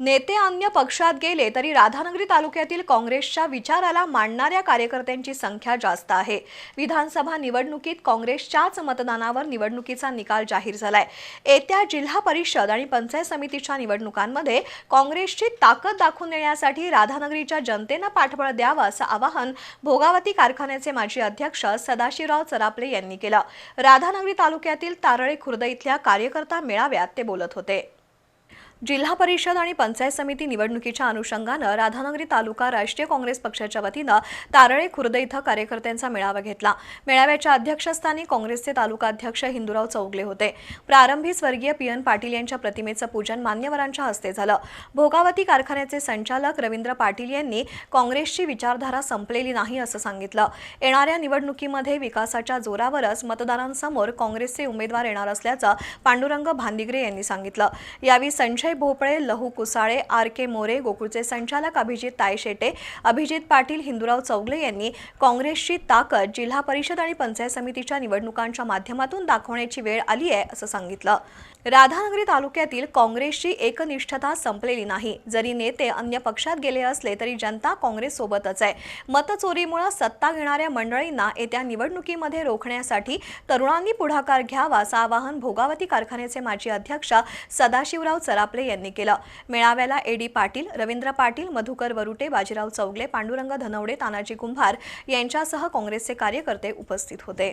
नेते अन्य पक्षात गेले तरी राधानगरी तालुक्यातील काँग्रेसच्या विचाराला मांडणाऱ्या कार्यकर्त्यांची संख्या जास्त आहे. विधानसभा निवडणुकीत काँग्रेसच्याच मतदानावर निवडणुकीचा निकाल जाहीर झालाय. येत्या जिल्हा परिषद आणि पंचायत समितीच्या निवडणुकांमध्ये काँग्रेसची ताकद दाखवून देण्यासाठी राधानगरीच्या जनतेनं पाठबळ द्यावं असं आवाहन भोगावती कारखान्याचे माजी अध्यक्ष सदाशिवराव चरापले यांनी केलं. राधानगरी तालुक्यातील तारळे खुर्द इथल्या कार्यकर्ता मेळाव्यात ते बोलत होते. जिल्हा परिषद आणि पंचायत समिती निवडणुकीच्या अनुषंगानं राधानगरी तालुका राष्ट्रीय काँग्रेस पक्षाच्या वतीनं तारळे खुर्द इथं कार्यकर्त्यांचा मेळावा घेतला. मेळाव्याच्या अध्यक्षस्थानी काँग्रेसचे तालुका अध्यक्ष हिंदुराव चौगले होते. प्रारंभी स्वर्गीय पी एन पाटील यांच्या प्रतिमेचं पूजन मान्यवरांच्या हस्ते झालं. भोगावती कारखान्याचे संचालक रवींद्र पाटील यांनी काँग्रेसची विचारधारा संपलेली नाही असं सांगितलं. येणाऱ्या निवडणुकीमध्ये विकासाच्या जोरावरच मतदारांसमोर काँग्रेसचे उमेदवार येणार असल्याचं पांडुरंग भांदिगरे यांनी सांगितलं. यावेळी संजय भोपळे लहू कुसाळे आर के मोरे गोकुळचे संचालक अभिजित तायशेटे अभिजित पाटील हिंदुराव चौगले यांनी काँग्रेसची ताकद जिल्हा परिषद आणि पंचायत समितीच्या निवडणुकांच्या माध्यमातून दाखवण्याची वेळ आली आहे असं सांगितलं. राधानगरी तालुक्यातील काँग्रेसची एकनिष्ठता संपलेली नाही. जरी नेते अन्य पक्षात गेले असले तरी जनता काँग्रेस सोबतच आहे. मतचोरीमुळे सत्ता घेणाऱ्या मंडळींना येत्या निवडणुकीमध्ये रोखण्यासाठी तरुणांनी पुढाकार घ्यावा असं आवाहन भोगावती कारखान्याचे माजी अध्यक्ष सदाशिवराव चरापले यांनी केलं. मेळाव्याला एडी पाटील रवींद्र पाटील मधुकर वरुटे बाजीराव चौगले पांडुरंग धनवडे तानाजी कुंभार यांच्यासह काँग्रेसचे कार्यकर्ते उपस्थित होते.